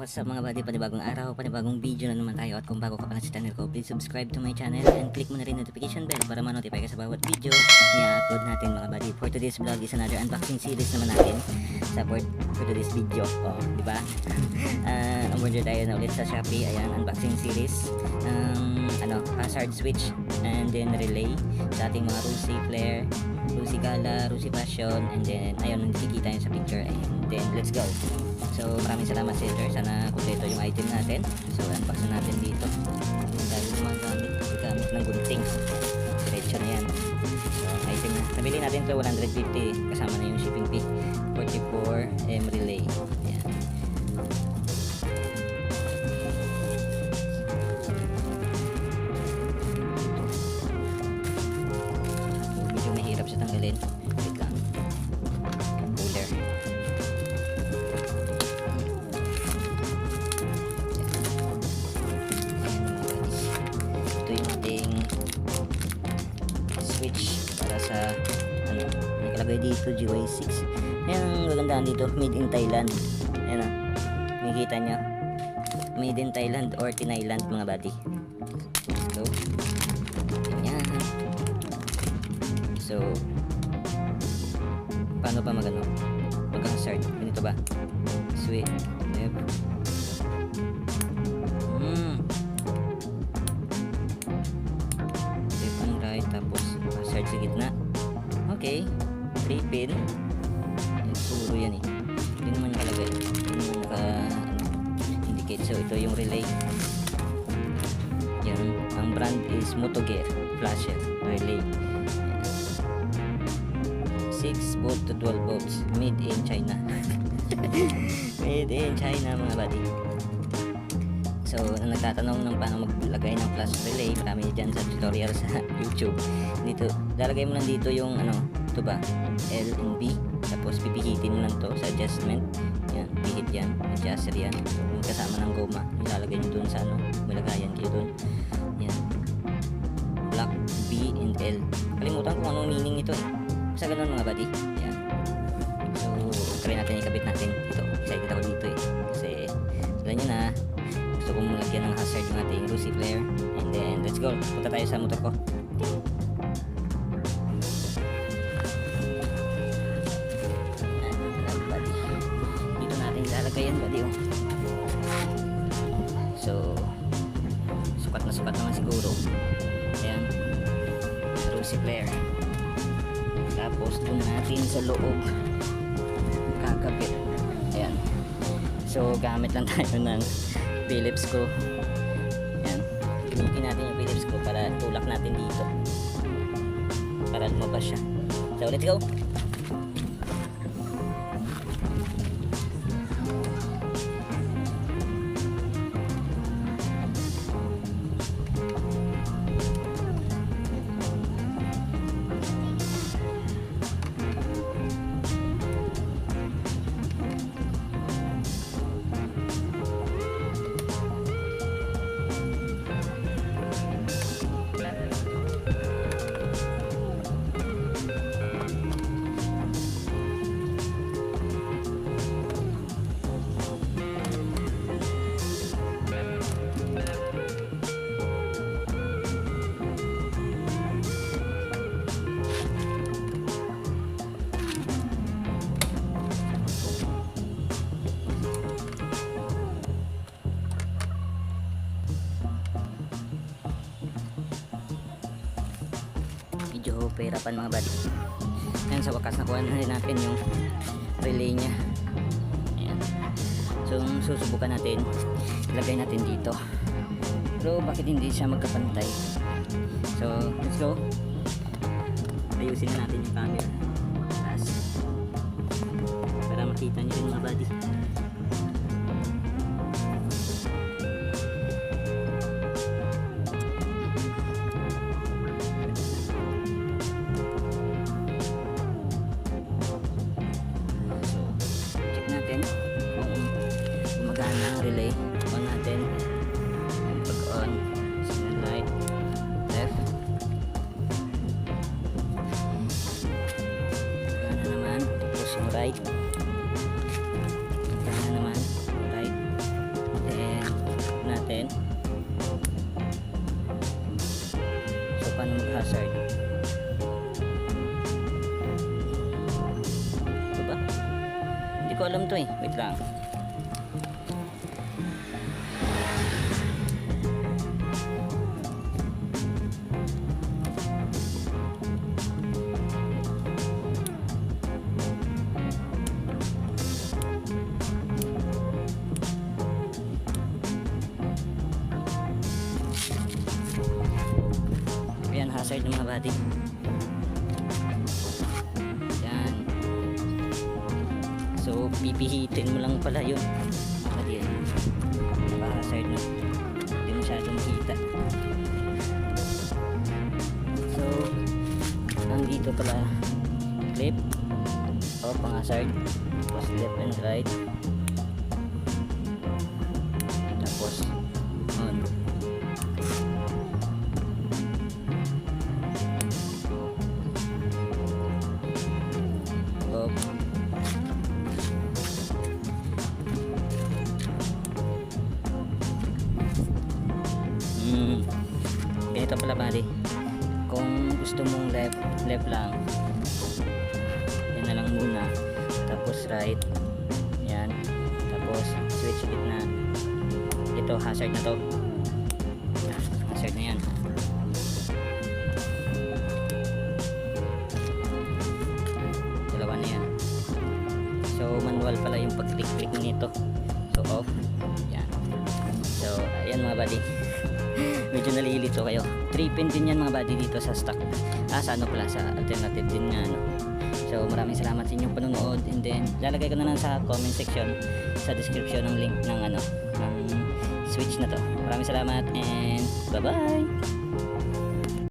what's up mga buddy? Panibagong araw, panibagong video na naman tayo. At kung bago ka pa lang sa channel ko, please subscribe to my channel And click mo na rin notification bell para ma-notify ka sa bawat video na upload natin mga buddy. For today's vlog is another unboxing series naman natin. Sa for, for today's video, oh, di ba? uh, Umorder tayo na ulit sa Shopee, ayan, unboxing series. Um, ano, hazard switch and then relay sa ating mga Rusi Flare Rusi Gala, Rusi Passion and then ayun, nakikita nyo sa picture and then let's go So maraming salamat sa Sir. Sana kumpleto yung item natin. So unbox na natin dito. Dahil gumagamit, gamit ng gunting. Diretso na yan. So item na. Nabili natin ito 150 kasama na yung shipping fee. 44 M relay. Sa ano, nakalagay dito GY6 ayan ang magandaan dito made in Thailand. Ayan ah. Makikita nyo. Made in Thailand or Tinailand mga buddy. So ganyan so paano pa magano mag hazard ganito ba? Sweet. Left so ito yung relay yan ang brand is Motogear flasher relay Yan. 6 volt to 12 volts made in China made in China mga buddy So, ang nagtatanong ng paano maglagay ng flash relay, marami dyan sa tutorial sa YouTube. Dito, lalagay mo lang dito yung ano, ito ba? L and B. Tapos pipihitin mo lang to sa adjustment. Yan, pihit yan. Adjuster yan. Yung kasama ng goma, ilalagay nyo dun sa ano, malagayan kayo dun. Yan. Block B and L. Kalimutan kung anong meaning ito eh. Basta ganun mga buddy. Yan. So, try natin ikabit natin ito. Excited ako dito eh. Kasi, alam nyo na, gusto kong lagyan ng hazard yung ating Lucy Flare. And then, let's go. Punta tayo sa motor ko. Natin ilalagay yan, buddy. Oh. So, sukat na sukat naman siguro. Ayan. Lucy Flare. Tapos, doon natin sa loob kakabit. Ayan. So, gamit lang tayo ng Philips ko. Ayan. Gamitin natin yung Philips ko para tulak natin dito. Para lumabas siya. So, let's go! Pahirapan mga buddy Ayan, sa wakas nakuha na rin natin yung relay niya. Ayan. so susubukan natin ilagay natin dito. Pero bakit hindi siya magkapantay? So let's go. Ayusin na natin yung camera right yan na naman. Right then natin. So paano mag hazard diba? hindi ko alam to eh. Wait lang. Hazard ng mga body. Yan. So, pipihitin mo lang pala yun. Kasi yan. Naka-hazard na. Hindi masyadong kita. So, ang dito pala clip o pang hazard. Tapos left and right. Hmm. Ganito pala bali. Kung gusto mong left, left lang. Yan na lang muna. Tapos right. Yan. Tapos switch gitna. Ito hazard na to. Hazard na yan. Dalawa na yan. So manual pala yung pag-click-click nito. So off. Yan. So ayan mga buddy. Medyo nalilito kayo. 3 pin din yan mga buddy dito sa stock. Ah sa ano pala sa alternative din nga ano. So maraming salamat sa inyong panonood and then lalagay ko na lang sa comment section sa description ng link ng ano ng switch na to. Maraming salamat and bye bye.